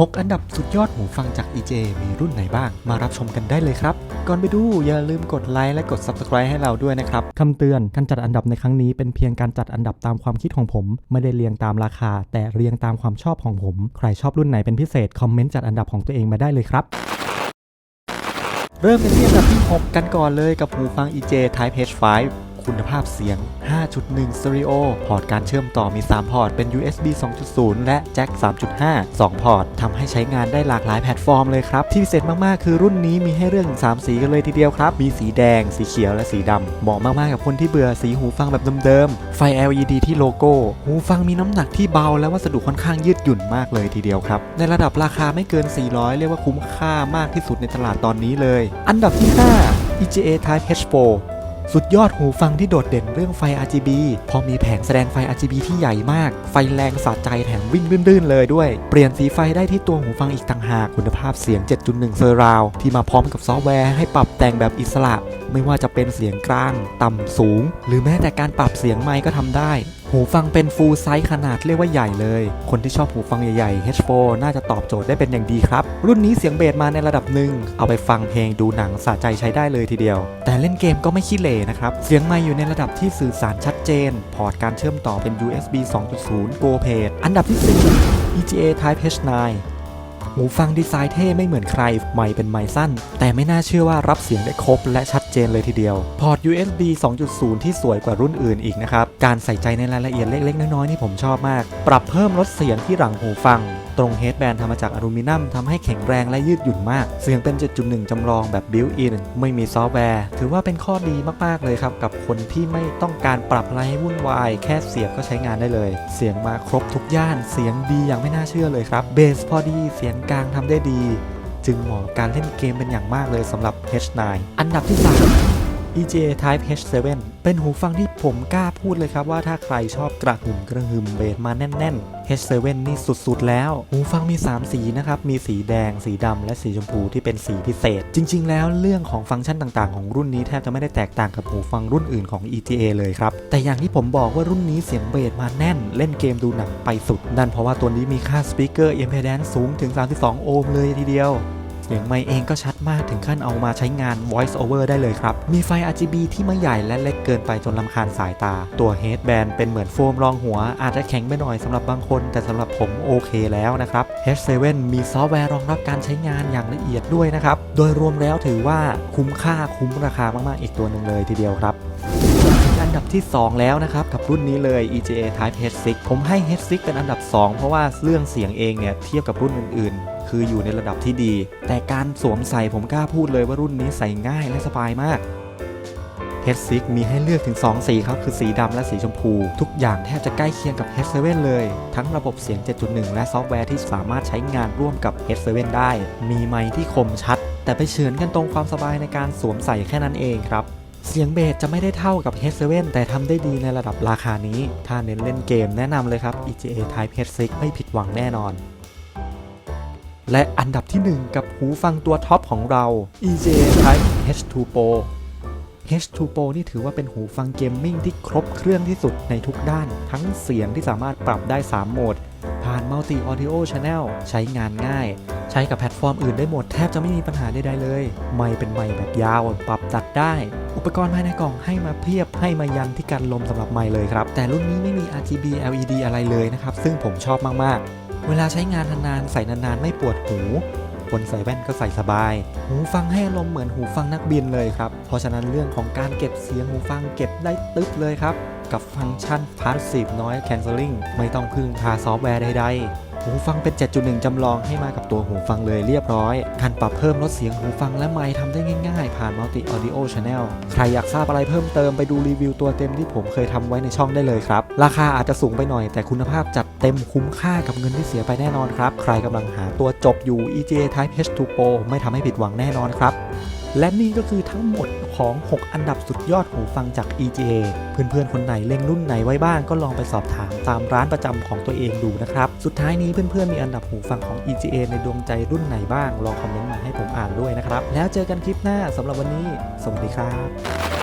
6 อันดับสุดยอดหูฟังจาก EJ มีรุ่นไหนบ้าง มารับชมกันได้เลยครับ ก่อนไปดูอย่าลืมกดไลค์และกด Subscribe ให้เราด้วยนะครับคำเตือนการจัดอันดับในครั้งนี้เป็นเพียงการจัดอันดับตามความคิดของผม ไม่ได้เรียงตามราคา แต่เรียงตามความชอบของผม ใครชอบรุ่นไหนเป็นพิเศษคอมเมนต์จัดอันดับของตัวเองมาได้เลยครับเริ่มกันที่อันดับที่ 6 กันก่อนเลยกับหูฟัง EJ Type H5 คุณภาพเสียง 5.1 Stereo พอร์ตการเชื่อมต่อมี 3 พอร์ต เป็น USB 2.0 และแจ็ค 3.5 2 พอร์ตทำให้ใช้งานได้หลากหลายแพลตฟอร์มเลยครับ ที่พิเศษมาก ๆ คือรุ่นนี้มีให้เลือกถึง3 สีกันเลยทีเดียวครับ มีสีแดง สีเขียวและสีดำเหมาะมาก ๆ กับคนที่เบื่อสีหูฟังแบบเดิม ๆ ไฟ LED ที่โลโก้ หูฟังมีน้ำหนักที่เบา และวัสดุค่อนข้างยืดหยุ่นมากเลยทีเดียวครับ ในระดับราคาไม่เกิน 400 เรียกว่าคุ้มค่ามากที่สุดในตลาดตอนนี้เลย อันดับที่ 5 EGA Type H4 สุดยอดหูฟังที่โดดเด่นเรื่องไฟ RGB พอมีแผงแสดงไฟ RGB ที่ใหญ่มาก ไฟแรงสะใจแถมวิ่งรื่นๆเลยด้วย เปลี่ยนสีไฟได้ที่ตัวหูฟังอีกต่างหาก คุณภาพเสียง 7.1 เซอร์ราว ที่มาพร้อมกับซอฟต์แวร์ให้ปรับแต่งแบบอิสระ ไม่ว่าจะเป็นเสียงกลาง ต่ำสูง หรือแม้แต่การปรับเสียงไมค์ก็ทำได้ หูฟังเป็นฟูลไซส์ขนาดเรียกว่าใหญ่เลย คนที่ชอบหูฟังใหญ่ๆ H4 น่าจะตอบโจทย์ได้เป็นอย่างดีครับ รุ่นนี้เสียงเบสมาในระดับหนึ่ง เอาไปฟังเพลงดูหนังสะใจใช้ได้เลยทีเดียว แต่เล่นเกมก็ไม่ขี้เหร่นะครับ เสียงไม่อยู่ในระดับที่สื่อสารชัดเจน พอร์ตการเชื่อมต่อเป็น USB 2.0 Go p a d อันดับที่ 4 EGA Type H9 หูฟังดีไซน์เท่ไม่เหมือนใคร ไมค์เป็นไมค์สั้น แต่ไม่น่าเชื่อว่ารับเสียงได้ครบและชัดเจนเลยทีเดียว พอร์ต USB 2.0 ที่สวยกว่ารุ่นอื่นอีกนะครับ การใส่ใจในรายละเอียดเล็กๆ น้อยๆนี่ผมชอบมาก ปรับเพิ่มลดเสียงที่หลังหูฟัง ตรงเฮดแบนทำมาจากอลูมิเนียมทำให้แข็งแรงและยืดหยุ่นมาก เสียงเป็น 7.1 จำลองแบบบิวอินไม่มีซอฟต์แวร์ ถือว่าเป็นข้อดีมาก ๆ เลยครับ กับคนที่ไม่ต้องการปรับอะไรให้วุ่นวาย แค่เสียบก็ใช้งานได้เลย เสียงมาครบทุกย่าน เสียงดีอย่างไม่น่าเชื่อเลยครับ เบสพอดี เสียงกลางทำได้ดี จึงเหมาะกับการเล่นเกมเป็นอย่างมากเลยสำหรับ H9 อันดับที่3 EJA Type H7 เป็นหูฟังที่ผมกล้าพูดเลยครับ ว่าถ้าใครชอบกระหึ่มกระหึ่มเบสมาแน่นๆ H7 นี่สุดๆ แล้ว หูฟังมี 3 สีนะครับ มีสีแดง สีดำและสีชมพูที่เป็นสีพิเศษ จริง ๆ แล้วเรื่องของฟังก์ชันต่างๆ ของรุ่นนี้แทบจะไม่ได้แตกต่างกับหูฟังรุ่นอื่นของ ETA เลยครับ แต่อย่างที่ผมบอกว่ารุ่นนี้เสียงเบสมาแน่น เล่นเกมดูหนังไปสุดนั่นเพราะว่าตัวนี้มีค่าสปีกเกอร์ impedance สูงถึง 32 โอห์มเลยทีเดียว สียงไมเองก็ชัดมากถึงขั้นเอามาใช้งาน voice over ได้เลยครับ มีไฟ RGB ที่ไม่ใหญ่และเล็กเกินไปจนลำคาญสายตา ตัว headband เป็นเหมือนโฟมรองหัว อาจจะแข็งไปหน่อยสำหรับบางคน แต่สำหรับผมโอเคแล้วนะครับ H7 มีซอฟต์แวร์รองรับการใช้งานอย่างละเอียดด้วยนะครับ โดยรวมแล้วถือว่าคุ้มค่าคุ้มราคามากๆอีกตัวหนึ่งเลยทีเดียวครับ นดับที่ 2 แล้วนะครับ กับรุ่นนี้เลย EJA Type H6 ผมให้ H6 เป็นอันดับ 2 เพราะว่าเรื่องเสียงเองเนี่ยเทียบกับรุ่นอื่นๆ คืออยู่ในระดับที่ดี แต่การสวมใส่ผมกล้าพูดเลยว่ารุ่นนี้ใส่ง่ายและสบายมาก H6 มีให้เลือกถึง 2 สีครับ คือสีดำและสีชมพู ทุกอย่างแทบจะใกล้เคียงกับ H7 เลย ทั้งระบบเสียง 7.1 และซอฟต์แวร์ที่สามารถใช้งานร่วมกับ H7 ได้ มีไมค์ที่คมชัด แต่ไปเฉือนกันตรงความสบายในการสวมใส่แค่นั้นเองครับ เสียงเบสจะไม่ได้เท่ากับ H7 แต่ทำได้ดีในระดับราคานี้ ถ้าเน้นเล่นเกมแนะนำเลยครับ EGA Type H6 ไม่ผิดหวังแน่นอน และอันดับที่ 1 กับหูฟังตัวท็อปของเรา EJA Type H2 Pro H2 Pro นี่ถือว่าเป็นหูฟังเกมมิ่งที่ครบเครื่องที่สุดในทุกด้าน ทั้งเสียงที่สามารถปรับได้ 3 โหมด Multi Audio Channel ใช้งานง่าย ใช้กับแพลตฟอร์มอื่นได้หมดแทบจะไม่มีปัญหาใดๆเลย ไม่เป็นไม่แบบยาว ปรับตัดได้ อุปกรณ์ภายในกล่องให้มาเพียบให้มายันที่กันลมสำหรับไมเลยครับ แต่รุ่นนี้ไม่มี RGB LED อะไรเลยนะครับ ซึ่งผมชอบมากๆ เวลาใช้งานนานๆใส่นานๆ ไม่ปวดหู คนใส่แว่นก็ใส่สบาย หูฟังให้อารมณ์เหมือนหูฟังนักบินเลยครับ เพราะฉะนั้นเรื่องของการเก็บเสียงหูฟังเก็บได้ตึ๊บเลยครับ กับฟังก์ชัน Passive Noise Cancelling ไม่ต้องพึ่งพาซอฟต์แวร์ใดๆ หูฟังเป็น 7.1 จำลองให้มากับตัวหูฟังเลยเรียบร้อย การปรับเพิ่มลดเสียงหูฟังและไมค์ทำได้ง่ายๆ ผ่าน Multi Audio Channel ใครอยากทราบอะไรเพิ่มเติมไปดูรีวิวตัวเต็มที่ผมเคยทำไว้ในช่องได้เลยครับ ราคาอาจจะสูงไปหน่อย แต่คุณภาพจัดเต็มคุ้มค่ากับเงินที่เสียไปแน่นอนครับ ใครกำลังหาตัวจบอยู่ EJA Type H2 Pro ไม่ทำให้ผิดหวังแน่นอนครับ และนี่ก็คือทั้งหมดของ 6 อันดับสุดยอดหูฟังจาก EJA เพื่อนๆ คนไหนเล่งรุ่นไหนไว้บ้างก็ลองไปสอบถามตามร้านประจำของตัวเองดูนะครับ สุดท้ายนี้เพื่อนๆ มีอันดับหูฟังของ EJA ในดวงใจรุ่นไหนบ้าง ลองคอมเมนต์มาให้ผมอ่านด้วยนะครับ แล้วเจอกันคลิปหน้าสำหรับวันนี้ สวัสดีครับ